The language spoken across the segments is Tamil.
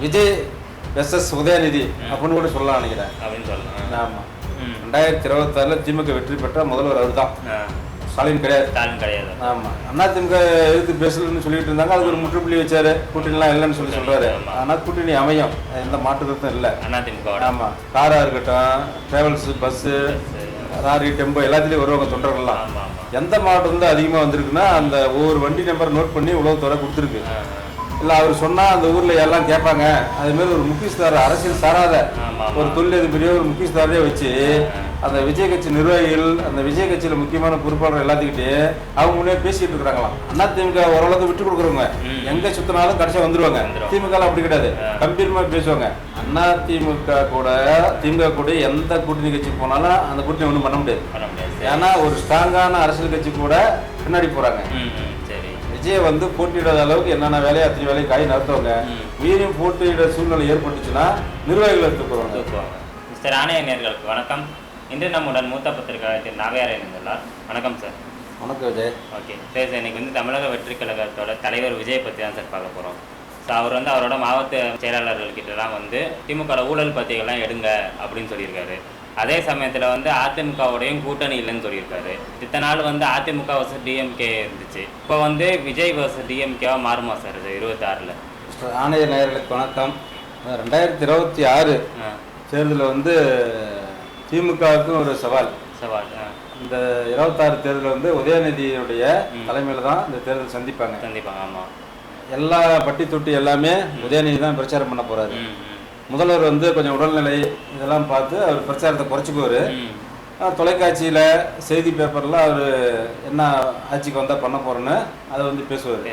விஜய் எஸ்எஸ் உதயநிதி அப்படின்னு கூட சொல்லலாம் நினைக்கிறேன். அப்படின்னு சொல்லலாம். ஆமாம். ரெண்டாயிரத்தி இருபத்தாறில் திமுக வெற்றி பெற்ற முதல்வர் அவர் தான். ஸ்டாலின் கிடையாது. ஸ்டாலின் கிடையாது. ஆமாம் அண்ணா திமுக எதிர்த்து பேசலன்னு சொல்லிட்டு இருந்தாங்க. அதுக்கு ஒரு முற்றுப்புள்ளி வச்சாரு. கூட்டணிலாம் இல்லைன்னு சொல்லி சொல்றாரு. ஆமா. ஆனால் கூட்டணி அமையும். எந்த மாற்று கருத்தும் இல்லை. அதிமுகவோட ஆமாம் காராக இருக்கட்டும் ட்ராவல்ஸு பஸ்ஸு. லாரி டெம்போ எல்லாத்துலேயும் வருவாங்க தொண்டர்கள்லாம் எந்த மாவட்டத்துல அதிகமாக வந்திருக்குன்னா அந்த ஒவ்வொரு வண்டி நம்பர் நோட் பண்ணி உளவுத்துறை கொடுத்துருக்கு. இல்லை அவர் சொன்னால் அந்த ஊரில் எல்லாம் கேட்பாங்க அது மாதிரி ஒரு முக்கியஸ்தார அரசியல் சாராத ஒரு தொழிலதிபரையோ ஒரு முக்கியஸ்தாரையோ வச்சு அந்த விஜய் கட்சி நிர்வாகிகள் அந்த விஜய் கட்சியில் முக்கியமான பொறுப்பாளர் எல்லாத்துக்கிட்டே அவங்க முன்னே பேசிட்டு இருக்கிறாங்களாம். அண்ணா திமுக ஓரளவுக்கு விட்டு கொடுக்குறவங்க. எங்க சுத்தினாலும் கடைசியா வந்துருவாங்க. வந்துருவாங்க. திமுக அப்படி கிடையாது. கம்பீரமா பேசுவாங்க. அண்ணா திமுக கூட திமுக கூட எந்த கூட்டணி கட்சி போனாலும் அந்த கூட்டணி ஒன்றும் பண்ண முடியாது. ஏன்னா ஒரு ஸ்ட்ராங்கான அரசியல் கட்சி கூட பின்னாடி சரி விஜய் வந்து போட்டியிடாத அளவுக்கு என்னென்ன வேலையை அத்தனை வேலையை காய் நடத்துவாங்க ம். மீறியும் போட்டியிட சூழ்நிலை ஏற்பட்டுச்சுன்னா நிர்வாகிகளை தூக்குவாங்க. மிஸ்டர் ஆணைய நேர்களுக்கு வணக்கம். இன்று நம்முடன் மூத்த பத்திரிகையாளர் திரு நாகையார் இணைந்துள்ளார். வணக்கம் சார் வணக்கம் விஜய். ஓகே. சரி சார் இன்னைக்கு வந்து தமிழக வெற்றி கழகத்தோட தலைவர் விஜய் பற்றி தான் சார் பார்க்க போகிறோம் ஸோ அவர் வந்து அவரோட மாவட்ட செயலாளர்கள்கிட்டலாம் வந்து திமுக ஊழல் பத்திரிகைலாம் எடுங்க அப்படின்னு சொல்லியிருக்காரு. அதே சமயத்தில் வந்து அதிமுகவோடையும் கூட்டணி இல்லைன்னு சொல்லியிருக்காரு. இத்தனை நாள் வந்து அதிமுக வர்சஸ் டிஎம்கே இருந்துச்சு. இப்போ வந்து விஜய் வர்சஸ் டிஎம்கேவா மாறுமா சார் இது இருபத்தாறில்? ஆணைய நேயர்களுக்கு வணக்கம். ரெண்டாயிரத்தி இருபத்தி ஆறு தேர்தலில் வந்து திமுகவுக்கும் ஒரு சவால். சவால் இந்த இருபத்தாறு தேர்தலில் வந்து உதயநிதியுடைய தலைமையில் தான் இந்த தேர்தல் சந்திப்பாங்க. கண்டிப்பாக ஆமாம் எல்லா பட்டி தொட்டி எல்லாமே உதயநிதி தான் பிரச்சாரம் பண்ண போறாரு. ம். முதல்வர் வந்து கொஞ்சம் உடல்நிலை இதெல்லாம் பார்த்து அவர் பிரச்சாரத்தை குறைச்சிக்குவாரு தொலைக்காட்சியில் செய்தி பேப்பரில் அவர் என்ன ஆட்சிக்கு வந்தால் பண்ண போகிறேன்னு அதை வந்து பேசுவார்.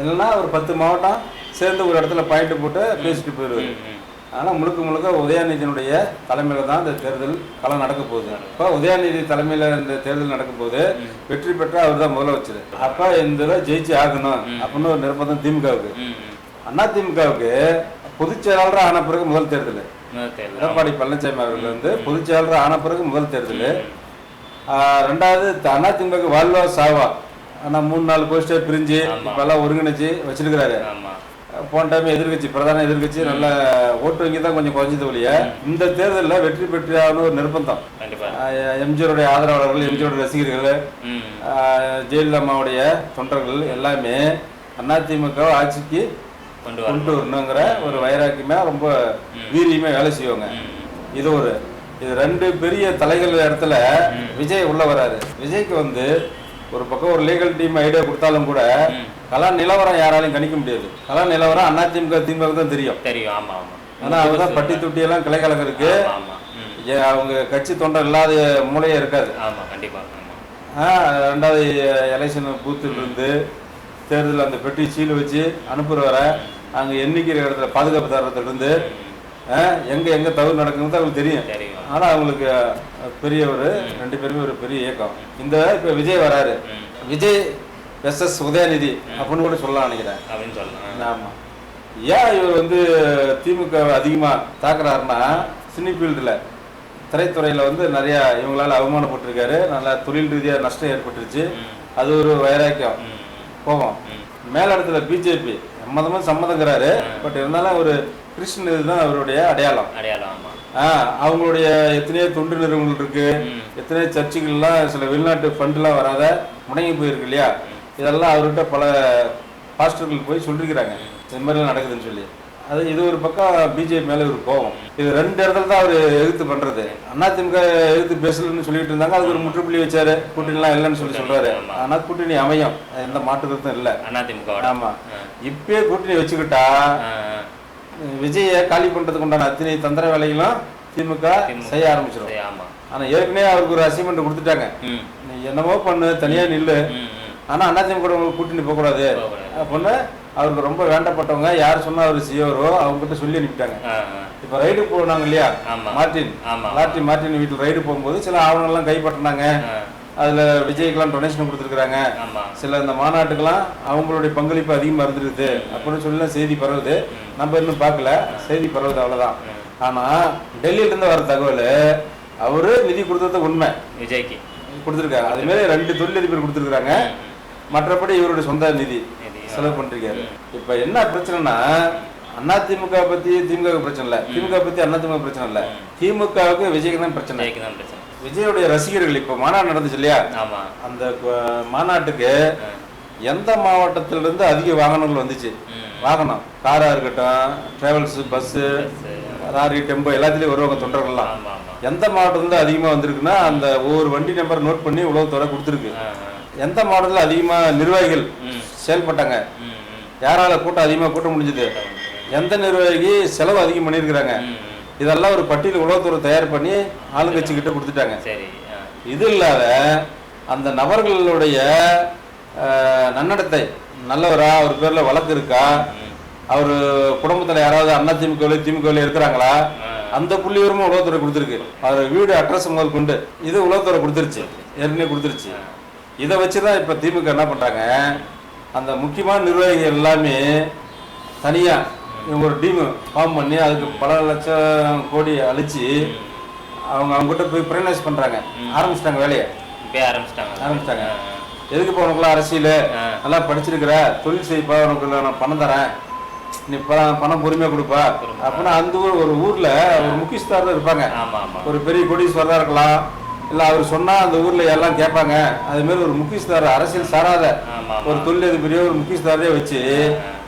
இல்லைன்னா ஒரு பத்து மாவட்டம் சேர்ந்து ஒரு இடத்துல பாயிண்ட் போட்டு பேசிட்டு போயிடுவார். ஆனால் முழுக்க முழுக்க உதயநிதியினுடைய தலைமையில் தான் இந்த தேர்தல் களம் நடக்க போகுது. இப்போ உதயநிதி தலைமையில் இந்த தேர்தல் நடக்கும் போது வெற்றி பெற்ற அவர் தான் முதலமைச்சர். அப்போ இந்த ஜெயிச்சு ஆகணும் அப்படின்னு ஒரு நிர்பந்தம் திமுகவுக்கு. ம் ம் அண்ணா திமுகவுக்கு பொதுச் செயலாளராக ஆன பிறகு முதல் தேர்தல். எடப்பாடி பழனிசாமி அவர்கள் வந்து பொதுச் செயலாளர் ஆன பிறகு முதல் தேர்தல். ரெண்டாவது அதிமுக வாழ்வா சாவா. ஆனால் மூணு நாலு போஸ்டர் பிரிஞ்சு. இப்பெல்லாம் ஒருங்கிணைச்சு வச்சிருக்கிறாரு. போன டைம் எதிர்கட்சி பிரதான எதிர்கட்சி நல்ல ஓட்டு வங்கி தான் கொஞ்சம் குறைஞ்சது ஒழிய இந்த தேர்தலில் வெற்றி பெற்றான ஒரு நிர்பந்தம். எம்ஜிஆருடைய ஆதரவாளர்கள் எம்ஜிஆருடைய ரசிகர்கள் ம். ஆஹ் ஜெயலலிதா அம்மாவுடைய தொண்டர்கள் எல்லாமே அதிமுக ஆட்சிக்கு கொண்டு வர கொண்டு வரணுங்கிற ஒரு வைராக்கியமே ரொம்ப வீரியமே வேலை செய்வாங்க இது ஒரு இது ரெண்டு பெரிய தலைகள் இடத்துல விஜய் உள்ள வராரு. விஜய்க்கு வந்து ஒரு பக்கம் ஒரு லீகல் டீம் ஐடியா கொடுத்தாலும் கூட கலா நிலவரம் யாராலையும் கணிக்க முடியாது. கலா நிலவரம் அதிமுக திமுக தான் தெரியும். தெரியும். ஆமா ஆமா. ஆனா அவங்க தான் பட்டி தொட்டி எல்லாம் ம். ஏ, அவங்க கட்சி தொண்டர் இல்லாத மூலையே இருக்காது. ஆமா கண்டிப்பா ரெண்டாவது எலெக்ஷன் பூத்தில் இருந்து தேர்தல் அந்த பெட்டி சீல் வச்சு அனுப்புற வர அங்கே எண்ணிக்கிற இடத்துல பாதுகாப்பு தரத்துல இருந்து ஆ, எங்க எங்க தவறு நடக்குங்கிறது அவங்களுக்கு தெரியும். தெரியும். ஆனா அவங்களுக்கு பெரிய ஒரு ரெண்டு பேருமே ஒரு பெரிய இயக்கம். இந்த இப்ப விஜய் வராரு. விஜய் எஸ்எஸ் உதயநிதி அப்படின்னு கூட சொல்லலாம் நினைக்கிறேன். அப்படின்னு சொல்லலாம். ஆமா. ஏன் இவர் வந்து திமுக அதிகமா தாக்குறாருன்னா சினி ஃபீல்டில் திரைத்துறையில வந்து நிறைய இவங்களால அவமானப்பட்டிருக்காரு. நல்லா தொழில் ரீதியா நஷ்டம் ஏற்பட்டுருச்சு. அது ஒரு வைராக்கியம். ம். மேலிடத்துல பிஜேபி சம்மதமும் சம்மதங்கிறாரு. பட் இருந்தாலும் ஒரு கிறிஸ்டின் இதுதான் அவருடைய அடையாளம். அடையாளம் அவங்களுடைய எத்தனையோ தொண்டு நிறுவனங்கள் இருக்கு. எத்தனையோ சர்ச்சுகள்லாம் சில வெளிநாட்டு ஃபண்ட்லாம் வராத முடங்கி போயிருக்கு இல்லையா? இதெல்லாம் அவர்கிட்ட பல பாஸ்டர்கள் போய் சொல்லிருக்கிறாங்க. இது மாதிரிலாம் நடக்குதுன்னு சொல்லி. அது இது ஒரு பக்கம் பிஜேபி மேல ஒரு கோபம் இது ரெண்டு இடத்துல தான் அவர் எதிர்த்து பண்றது. அதிமுக எதிர்த்து பேசலன்னு சொல்லிட்டு இருந்தாங்க. அதுக்கு ஒரு முற்றுப்புள்ளி வச்சாரு. கூட்டணிலாம் இல்லைன்னு சொல்லி சொல்றாரு. ஆனா கூட்டணி அமையும். எந்த மாற்று கருத்தும் இல்லை. அதிமுகவோட ஆமா. இப்பயே கூட்டணி வச்சுக்கிட்டா விஜயை காலி பண்றதுக்கு உண்டான அத்தனை தந்திர வேலைகளும் திமுக செய்ய ஆரம்பிச்சிடும் ஆமா. ஆனா ஏற்கனவே அவருக்கு ஒரு அசைன்மெண்ட் கொடுத்துட்டாங்க. என்னமோ பண்ணு தனியா நில்லு. ம் ம். ஆனா அதிமுக கூட்டணி போக கூடாது போகக்கூடாது. அப்படின்னு அவருக்கு ரொம்ப வேண்டப்பட்டவங்க யார் சொன்னா அவர் செய்யவரோ அவங்க கிட்ட சொல்லி அனுப்பிட்டாங்க. இப்ப ரைடு போனாங்க இல்லையா. மார்டின். லாட்டி மார்டின் வீட்டில் ரைடு போகும்போது சில ஆவணங்கள்லாம் கைப்பற்றினாங்க. அதுல விஜய்க்கெல்லாம் டொனேஷன் கொடுத்துருக்காங்க சில இந்த மாநாட்டுக்கெல்லாம் அவங்களுடைய பங்களிப்பு அதிகமா இருந்திருக்குது அப்படின்னு சொல்லி செய்தி பரவுது. நம்ம இன்னும் பார்க்கல. செய்தி பரவுது அவ்வளவுதான். ஆனா டெல்லியில இருந்து வர தகவல் அவரு நிதி கொடுத்தது உண்மை. விஜய்க்கு. கொடுத்துருக்காங்க அது மாதிரி ரெண்டு தொழிலதிபர் கொடுத்துருக்காங்க மற்றபடி இவருடைய சொந்த நிதி. நிதி, செலவு பண்ணிருக்காரு. இப்ப என்ன பிரச்சனைனா அதிமுக பத்தி திமுக பிரச்சனை இல்ல. திமுக பத்தி அதிமுக பிரச்சனை இல்ல. திமுகவுக்கு விஜய்க்கு தான் பிரச்சனை. விஜயோடைய ரசிகர்கள் இப்போ மாநாடு நடந்துச்சு இல்லையா? அந்த மாநாட்டுக்கு. எந்த மாவட்டத்திலிருந்து அதிக வாகனங்கள் வந்துச்சு. வாகனம். காரா இருக்கட்டும் டிராவல்ஸ் பஸ்ஸு. லாரி டெம்போ எல்லாத்துலயும் வருவாங்க தொண்டர்கள்லாம். எந்த மாவட்டத்துல அதிகமா வந்திருக்குன்னா அந்த ஒவ்வொரு வண்டி நம்பர் நோட் பண்ணி உளவுத்துறை கொடுத்துருக்கு. எந்த மாவட்டத்துல அதிகமா நிர்வாகிகள். செயல்பட்டாங்க. யாரால கூட்டம் அதிகமா கூட்ட முடிஞ்சது எந்த நிர்வாகி செலவு அதிகம் பண்ணியிருக்கிறாங்க. இதெல்லாம் ஒரு பட்டியல் உளவுத்துறை தயார் பண்ணி ஆளுங்கட்சி கிட்ட கொடுத்துட்டாங்க. இது இல்லாத அந்த நபர்களுடைய நன்னடத்தை நல்லவரா அவர் பேர்ல வழக்கு இருக்கா. அவர் குடும்பத்துல யாராவது அண்ணா திமுக திமுக இருக்கிறாங்களா. அந்த புள்ளி விவரமும் உளவுத்துறை கொடுத்துருக்கு அவர் வீடு அட்ரஸ் முதல் கொண்டு இது உளவுத்துறை கொடுத்துருச்சு ஏற்கனவே கொடுத்துருச்சு இதை வச்சு தான் இப்போ திமுக என்ன பண்ணுறாங்க அந்த முக்கியமான நிர்வாகிகள் எல்லாமே தனியாக ஒரு டீம் ஃபார்ம் பண்ணி அதுக்கு பல லட்சம் கோடி அழிச்சு அவங்க அவங்ககிட்ட போய் ப்ரைனைஸ் பண்ணுறாங்க ஆரம்பிச்சிட்டாங்க வேலையை. ஆரம்பிச்சிட்டாங்க. ஆரம்பிச்சிட்டாங்க. எதுக்கு இப்போ உனக்குலாம் அரசியல். நல்லா படிச்சிருக்கிற தொழில் செய்ப்பா உனக்கு நான் பணம் தரேன். நீ பணம் பணம் பொறுமையாக கொடுப்பா. அப்படின்னா அந்த ஒரு ஊரில் ஒரு முக்கியஸ்தாரில் இருப்பாங்க. ஒரு பெரிய கோடீஸ்வரராக இருக்கலாம். இல்லை அவர் சொன்னால் அந்த ஊரில் எல்லாம் கேட்பாங்க அது மாதிரி ஒரு முக்கியஸ்தார் அரசியல் சாராத ஒரு தொழிலதிபரையோ ஒரு முக்கியஸ்தாரையோ வச்சு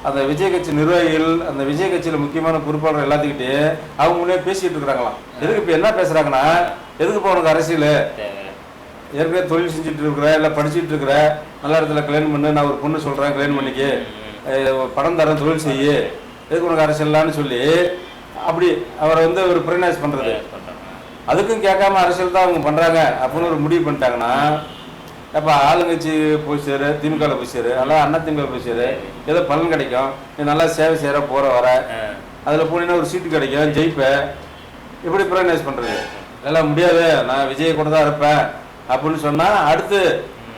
அந்த விஜய் கட்சி நிர்வாகிகள் அந்த விஜய் கட்சியில் முக்கியமான பொறுப்பாளர் எல்லாத்துக்கிட்டே அவங்க முன்னே பேசிட்டு இருக்கிறாங்களாம். எதுக்கு இப்போ என்ன பேசுறாங்கன்னா எதுக்கு இப்போ உனக்கு அரசியல்? ஏற்கனவே தொழில் செஞ்சுட்டு இருக்கிற இல்லை படிச்சுட்டு இருக்கிற நல்ல இடத்துல கல்யாணம் பண்ணு நான் ஒரு பொண்ணு சொல்கிறேன் கல்யாணம் பண்ணிக்கு. பணம் தரேன் தொழில் செய்யு. எதுக்கு உனக்கு அரசியல்லான்னு சொல்லி அப்படி அவரை வந்து ஒரு ப்ரினைஸ் பண்ணுறது அதுக்கும் கேட்காம அரசியல் தான் அவங்க பண்றாங்க அப்படின்னு ஒரு முடிவு பண்ணிட்டாங்கன்னா அப்ப ஆளுங்கட்சி போய் சேரு திமுக போய் சேரு அல்ல அண்ணா திமுக போய் சேரு ஏதோ பலன் கிடைக்கும் நீ நல்லா சேவை செய்யற போற வர. அதுல போனீங்கன்னா ஒரு சீட்டு கிடைக்கும் ஜெயிப்ப இப்படி ப்ரைனைஸ் பண்றது எல்லாம் முடியாது நான் விஜய் கூட தான் இருப்பேன் அப்படின்னு சொன்னா அடுத்து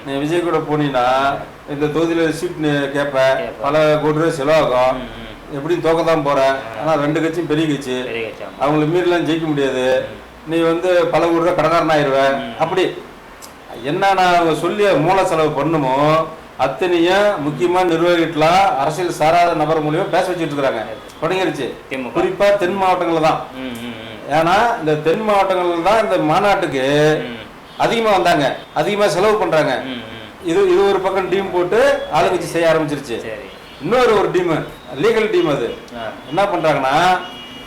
நீ விஜய் கூட போனீங்கன்னா இந்த தொகுதியில சீட் நீ கேட்ப பல கோடி ரூபாய் செலவாகும். எப்படியும் தோக்க தான் போற ஆனா ரெண்டு கட்சியும் பெரிய கட்சி. அவங்கள மீறலாம் ஜெயிக்க முடியாது நீ வந்து பல தான் கடகாரன் ஆயிடுவ அப்படி என்னென்ன அவங்க சொல்லி மூல செலவு பண்ணுமோ அத்தனையும் முக்கியமான நிர்வாகிகளாம் அரசியல் சாராத நபர் மூலியமா பேச வச்சுட்டு இருக்கிறாங்க. தொடங்கிருச்சு. குறிப்பா தென் மாவட்டங்கள்ல தான். ஏன்னா இந்த தென் மாவட்டங்கள்ல தான் இந்த மாநாட்டுக்கு. அதிகமா வந்தாங்க. அதிகமா செலவு பண்றாங்க. இது இது ஒரு பக்கம் டீம் போட்டு ஆளுங்கட்சி செய்ய ஆரம்பிச்சிருச்சு. சரி. இன்னொரு ஒரு டீம் லீகல் டீம் அது. என்ன பண்றாங்கன்னா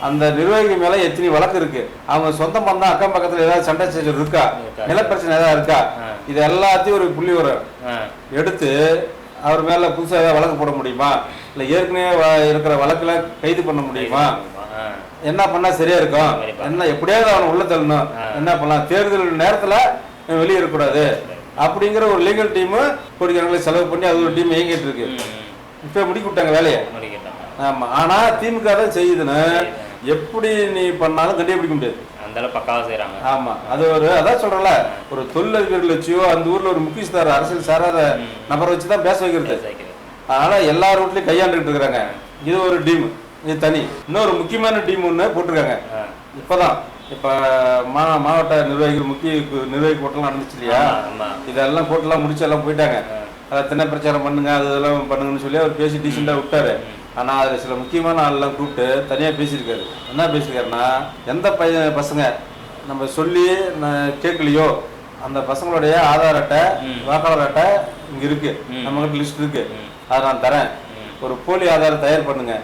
அந்த நிர்வாகி மேல எத்தனை வழக்கு இருக்கு? அவங்க சொந்த பந்தம் அக்கம் பக்கத்துல ஏதாவது சண்டை சச்சரவு இருக்கா. நிலப்பிரச்சனை ஏதாவது இருக்கா. இது எல்லாத்தையும் ஒரு புள்ளி வரும். எடுத்து அவர் மேல புதுசா ஏதாவது வழக்கு போட முடியுமா? இல்ல ஏற்கனவே இருக்கிற வழக்குல கைது பண்ண முடியுமா. என்ன பண்ணா சரியா இருக்கும். என்ன எப்படியாவது அவனை உள்ள தள்ளணும். என்ன பண்ணலாம்? தேர்தல் நேரத்துல வெளியே இருக்கக்கூடாது. அப்படிங்கிற ஒரு லீகல் டீம் கோடிக்கணக்கில் செலவு பண்ணி அது ஒரு டீம் இயங்கிட்டு இருக்கு. இப்ப முடிக்க விட்டாங்க வேலையை. ஆமா. ஆனா திமுக தான் செய்யுதுன்னு எப்படி நீ பண்ணாலும் கண்டுபிடிக்க முடியாது. அந்த அளவு பக்காவா செய்றாங்க. ஆமா அது ஒரு அதான் சொல்றல ஒரு தொழிலதிபர்கள் வச்சியோ அந்த ஊர்ல ஒரு முக்கியஸ்தார் அரசியல் சாராத நபரை வச்சு தான் பேச வைக்கிறது. அதனால எல்லா ரூட்லயும் கையாண்டுட்டு இருக்கிறாங்க. இது ஒரு டீம் இது தனி. இன்னொரு முக்கியமான டீம் ஒன்று போட்டிருக்காங்க. இப்பதான் இப்ப மா மாவட்ட நிர்வாகிகள் முக்கிய நிர்வாகி கூட்டம்லாம் நடந்துச்சு இல்லையா. இதெல்லாம் போட்டுலாம் முடிச்சு எல்லாம் போயிட்டாங்க. அதை தின பிரச்சாரம் பண்ணுங்க அது இதெல்லாம் பண்ணுங்கன்னு சொல்லி அவர் பேசி டீசெண்டாக விட்டாரு. ஆனா அதுல சில முக்கியமான ஆள்லாம் கூப்பிட்டு தனியா பேசியிருக்காரு. என்ன பேசியிருக்காருன்னா எந்த பையன் பசங்க நம்ம சொல்லி கேட்கலையோ அந்த பசங்களுடைய ஆதார் அட்டை வாக்காளர் அட்டை இங்க இருக்கு. நம்ம கிட்ட லிஸ்ட் இருக்கு. அதை நான் தரேன். ஒரு போலி ஆதாரம் தயார் பண்ணுங்க.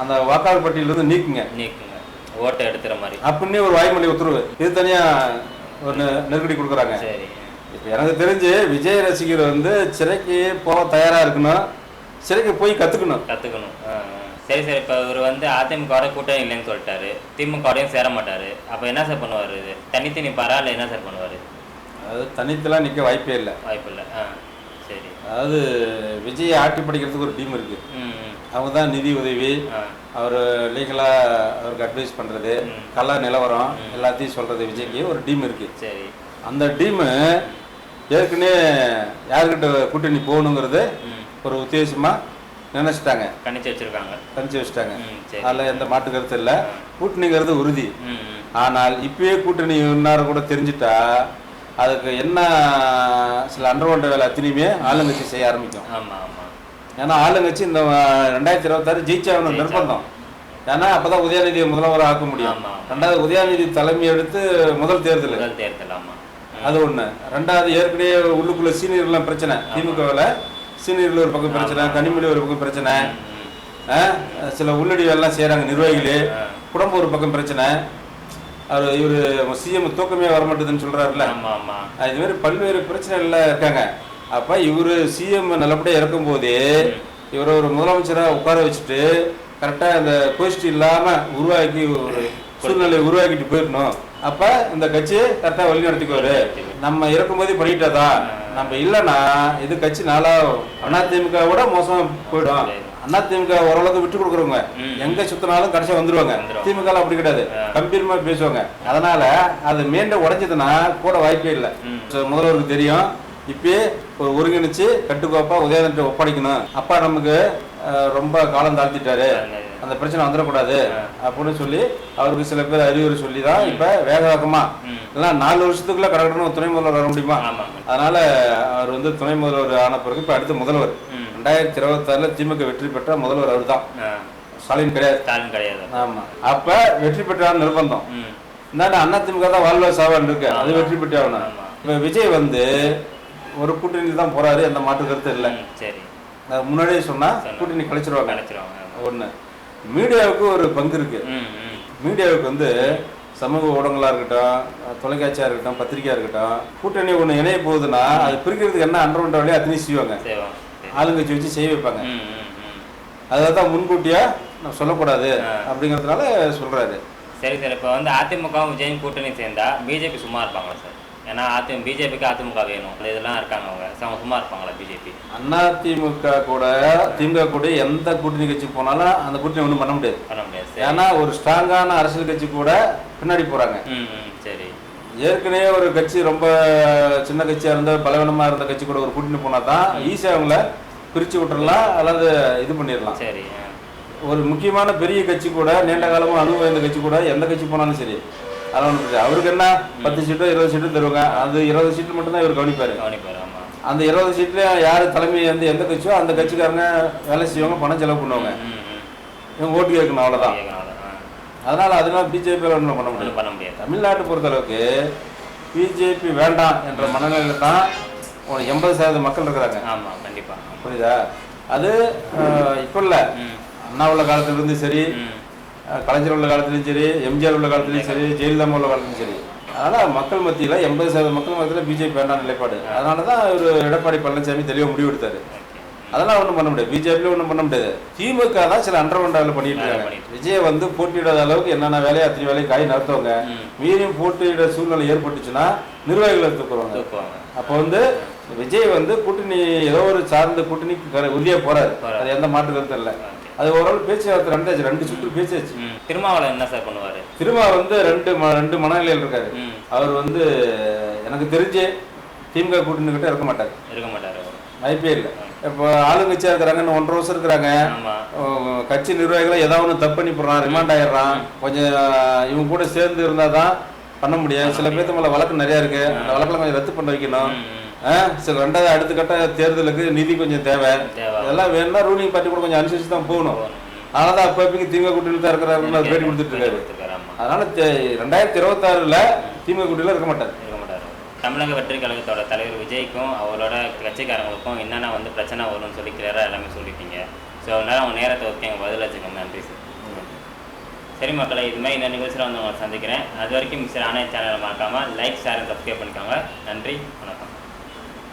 அந்த வாக்காளர் பட்டியலிருந்து நீக்குங்க. நீக்குங்க. ஓட்டை எடுத்துற மாதிரி. அப்படின்னு ஒரு வாய்மொழி உத்தரவு. இது தனியா ஒரு நெருக்கடி கொடுக்குறாங்க. சரி. இப்போ எனக்கு தெரிஞ்சு விஜய் ரசிகர் வந்து சிறைக்கு போக தயாரா இருக்கணும். சிறைக்கு போய் கத்துக்கணும். கத்துக்கணும். ஆ, ஆ. சரி சரி. இப்போ இவர் வந்து அதிமுகவோட கூட்டணி இல்லைன்னு சொல்லிட்டாரு. திமுகவோடையும் சேர மாட்டாரு. அப்போ என்ன சார் பண்ணுவார் இது? தனித்து நிற்பாரா இல்லை என்ன சார் பண்ணுவார்? அது தனித்தெல்லாம் நிக்க வாய்ப்பே இல்லை. வாய்ப்பு இல்லை. ஆ சரி. அதாவது விஜய் ஆட்டி படிக்கிறதுக்கு ஒரு டீம் இருக்கு. ம் ம். அவங்க தான் நிதி உதவி. அவர் லீகலாக அவருக்கு அட்வைஸ் பண்ணுறது கலா நிலவரம் எல்லாத்தையும் சொல்கிறது விஜய்க்கு ஒரு டீம் இருக்கு. சரி. அந்த டீமு ஏற்கனவே யாருக்கிட்ட கூட்டணி போகணுங்கிறது ஒரு உத்தேசமாக நினச்சிட்டாங்க. கணிச்சு வச்சிருக்காங்க. கணிச்சு வச்சுட்டாங்க. அதில் எந்த மாட்டு கருத்து இல்லை. கூட்டணிங்கிறது உறுதி. ஆனால் இப்பயே கூட்டணி இன்னார கூட தெரிஞ்சிட்டா அதுக்கு என்ன சில அண்டர்வண்ட வேலை அத்தனையுமே ஆளுங்கட்சி செய்ய ஆரம்பிக்கும். ஆமாம் ஆமாம் ஏன்னா ஆளுங்கட்சி இந்த ரெண்டாயிரத்தி இருபத்தாறு ஜெயிச்சாகணும் நிர்பந்தம். ஏன்னா அப்பதான் உதயநிதியை முதல்வர் ஆக்க முடியும். ரெண்டாவது உதயநிதி தலைமை எடுத்து முதல் தேர்தல். தேர்தல் ஆமா. அது ஒண்ணு. ரெண்டாவது ஏற்கனவே உள்ளுக்குள்ள சீனியர்லாம் பிரச்சனை. திமுகவில் சீனியர்ல ஒரு பக்கம் பிரச்சனை கனிமொழி ஒரு பக்கம் பிரச்சனை. சில உள்ளடி வேலைலாம் செய்கிறாங்க நிர்வாகிகளே குடும்ப ஒரு பக்கம் பிரச்சனை. அவர் இவர் சிஎம் தூக்கமே வர மாட்டேதுன்னு சொல்றாருல்ல. ஆமா ஆமா. இது மாதிரி பல்வேறு பிரச்சனைகள்ல இருக்காங்க. அப்ப இவர் சிஎம் நல்லபடியா இருக்கும்போதே இவரை ஒரு முதலமைச்சரா உட்கார வச்சுட்டு கரெக்டா இந்த கோஷ்டி இல்லாம உருவாக்கி ஒரு சூழ்நிலையை உருவாக்கிட்டு போயிடணும். அப்ப இந்த கட்சியை கரெக்டா வழி நடத்திக்குவாரு நம்ம இருக்கும்போதே பண்ணிட்டாதா நம்ம இல்லைன்னா இது கட்சி நாளா அதிமுக விட மோசமா போயிடும். அதிமுக ஓரளவுக்கு விட்டு கொடுக்குறவங்க. எங்க சுத்தினாலும் கடைசியா வந்துருவாங்க. திமுக அப்படி கிடையாது. கம்பீரமா பேசுவாங்க. அதனால அது மீண்டும் உடைஞ்சதுன்னா கூட வாய்ப்பே இல்லை. முதல்வருக்கு தெரியும். இப்பயே ஒரு ஒருங்கிணைச்சு கட்டுக்கோப்பா உதயநிதி ஒப்படைக்கணும். அப்பா நமக்கு ரொம்ப காலம் தாழ்த்திட்டாரு. அந்த பிரச்சனை வந்துடக்கூடாது அப்படின்னு சொல்லி அவருக்கு சில பேர் அறிவுரை சொல்லி தான் இப்ப வேக வேகமா. ம். எல்லாம் நாலு வருஷத்துக்குள்ள கடற்கடன்னு ஒரு துணை முதல்வர் வர முடியுமா? அதனால அவர் வந்து துணை முதல்வர் ஆன பிறகு இப்ப அடுத்த முதல்வர். ரெண்டாயிரத்தி இருபத்தாறுல திமுக வெற்றி பெற்ற முதல்வர் அவர் தான். ஸ்டாலின் கிடையாது. ஸ்டாலின் கிடையாது. ஆமா. அப்ப வெற்றி பெற்றார் நிர்பந்தம். ம். இந்தாண்ட அண்ணா திமுக தான் வாழ்வா சாவான் இருக்கு. அது வெற்றி பெற்றே ஆகணும். ஆமா. இப்ப விஜய் வந்து ஒரு கூட்டணி தான் போறாரு. எந்த மாற்று கருத்து இல்லை. சரி. முன்னாடியே சொன்னா சொன்னா. கூட்டணி கழிச்சிருவாங்க கிடைச்சிருவாங்க ஒண்ணு. மீடியாவுக்கு ஒரு பங்கு இருக்கு. ம் ம். மீடியாவுக்கு வந்து சமூக ஊடகங்களா இருக்கட்டும் தொலைக்காட்சியா இருக்கட்டும் பத்திரிக்கையா இருக்கட்டும் கூட்டணி ஒண்ணு இணைய போகுதுன்னா அது பிரிக்கிறதுக்கு என்ன அண்டர்வண்ட வழியா அத்தனை செய்வாங்க. ஆளுங்கட்சி வச்சு செய்ய வைப்பாங்க. அதை தான் முன்கூட்டியா நான் சொல்லக்கூடாது. அப்படிங்கிறதுனால சொல்றாரு. சரி சார் இப்போ வந்து அதிமுகவும் விஜயும் கூட்டணி சேர்ந்தா பிஜேபி சும்மா இருப்பாங்களா சார்? ஏன்னா அதி பிஜேபிக்கு அதிமுக வேணும். அந்த இதெல்லாம் இருக்காங்க அவங்க. சும்மா இருப்பாங்களா பிஜேபி. அதிமுக கூட திமுக கூட எந்த கூட்டணி கட்சி போனாலும் அந்த கூட்டணி ஒன்றும் பண்ண முடியாது. பண்ண முடியாது. ஏன்னா ஒரு ஸ்ட்ராங்கான அரசியல் கட்சி கூட பின்னாடி ம் சரி. ஏற்கனவே ஒரு கட்சி ரொம்ப சின்ன கட்சியா இருந்த பலவீனமா இருந்த கட்சி கூட ஒரு கூட்டணி போனா தான் ஈஸியா அவங்கள பிரிச்சு விட்டுறலாம் அல்லது இது பண்ணிடலாம். சரி. ஒரு முக்கியமான பெரிய கட்சி கூட நீண்ட காலமா அனுபவம் இந்த கட்சி கூட எந்த கட்சி போனாலும் சரி அதெல்லாம். அவருக்கு என்ன? பத்து சீட்டோ இருபது சீட்டோ தருவாங்க. அது இருபது சீட்டு மட்டும்தான் இவர் கவனிப்பாரு. கவனிப்பார் ஆமாம் அந்த இருபது சீட்ல யார் தலைமை வந்து எந்த கட்சியோ அந்த கட்சிக்காரங்க வேலை செய்வாங்க பணம் செலவு பண்ணுவாங்க. இவங்க ஓட்டு கேட்கணும் ஆ. அதனால அதனால பிஜேபி ஒன்றும் பண்ண முடியாது. பண்ண முடியாது. தமிழ்நாட்டை பொறுத்தளவுக்கு பிஜேபி வேண்டாம் என்ற மனநிலையில தான் ஒரு எண்பது சதவீத மக்கள் இருக்கிறாங்க. ஆமாம் கண்டிப்பாக புரியுதா? அது இப்போ இல்லை. ம். அண்ணா உள்ள காலத்துல இருந்து சரி கலைஞர் உள்ள காலத்துலயும் சரி எம்ஜிஆர் உள்ள காலத்துலயும் சரி ஜெயலலிதா உள்ள காலத்துலயும் சரி. அதனால மக்கள் மத்தியில எண்பது சதவீத மக்கள் மத்தியில பிஜேபி வேண்டாம் நிலைப்பாடு. அதனால தான் இவர் எடப்பாடி பழனிசாமி தெளிவாக முடிவெடுத்தாரு அதெல்லாம் ஒன்றும் பண்ண முடியாது. பிஜேபியில் ஒன்றும் பண்ண முடியாது. திமுக தான் சில அண்டர்வண்டாவில் பண்ணிட்டு இருக்காங்க. விஜய் வந்து போட்டியிடாத அளவுக்கு என்னென்ன வேலையை அத்தனை வேலையை காய் நடத்துவாங்க. மீறியும் போட்டியிட சூழ்நிலை ஏற்பட்டுச்சுன்னா நிர்வாகிகளை தூக்குவாங்க. அப்போ வந்து விஜய் வந்து கூட்டணி ஏதோ ஒரு சார்ந்த கூட்டணி உறுதியா போறாரு. போறாரு. அது எந்த மாற்று கருத்தும் இல்லை. அது ஓரளவு பேச்சுவார்த்தை ரெண்டாச்சு ரெண்டு சுற்று பேச்சாச்சு ம். திருமாவளவன் என்ன சார் பண்ணுவார்? திரும்ப வந்து ரெண்டு ரெண்டு மனநிலையில் இருக்காரு. அவர் வந்து எனக்கு தெரிஞ்சு திமுக கூட்டணி கிட்ட இருக்க மாட்டார். இருக்க மாட்டார் இல்லை. இப்போ ஆளுங்கட்சியா இருக்கிறாங்க இன்னும் ஒன்றரை வருஷம் இருக்கிறாங்க. கட்சி நிர்வாகிகளை ஏதாவது ஒன்று தப்பு பண்ணி போடுறான் ரிமாண்ட் ஆயிடுறான் கொஞ்சம் இவங்க கூட சேர்ந்து இருந்தால் தான் பண்ண முடியும். சில பேர்த்து மேலே வழக்கு நிறையா இருக்கு. அந்த வழக்கெல்லாம் கொஞ்சம் ரத்து பண்ண வைக்கணும். சில ரெண்டாவது அடுத்த கட்ட தேர்தலுக்கு நிதி கொஞ்சம் தேவை. இதெல்லாம் வேணும்னா ரூலிங் பார்ட்டி கூட கொஞ்சம் அனுசரிச்சு தான் போகணும். அதனால தான் அப்போ இப்போக்கு திமுக கூட்டணியில் தான் இருக்கிறாருன்னு அவர் பேட்டி கொடுத்துட்டு இருக்காரு. அதனால ரெண்டாயிரத்தி இருபத்தாறுல திமுக கூட்டணியில் இருக்க மாட்டார். இருக்க மாட்டார். தமிழக வெற்றி கழகத்தோட தலைவர் விஜய்க்கும் அவரோட கட்சிக்காரங்களுக்கும் என்னென்ன வந்து பிரச்சனை வரும்னு சொல்லி கிளியராக எல்லாமே சொல்லிட்டீங்க. ஸோ அதனால அவங்க நேரத்தை ஒதுக்கி எங்கள் பதில் வச்சுக்கோங்க. நன்றி சார். சரி மக்களை இது மாதிரி இந்த நிகழ்ச்சியில் வந்து உங்களை சந்திக்கிறேன். அது வரைக்கும் மிஸ்டர் ஆனந்த் சேனலை மறக்காமல் லைக் ஷேர் சப்ஸ்கிரைப் பண்ணிக்கோங்க. நன்றி வணக்கம்.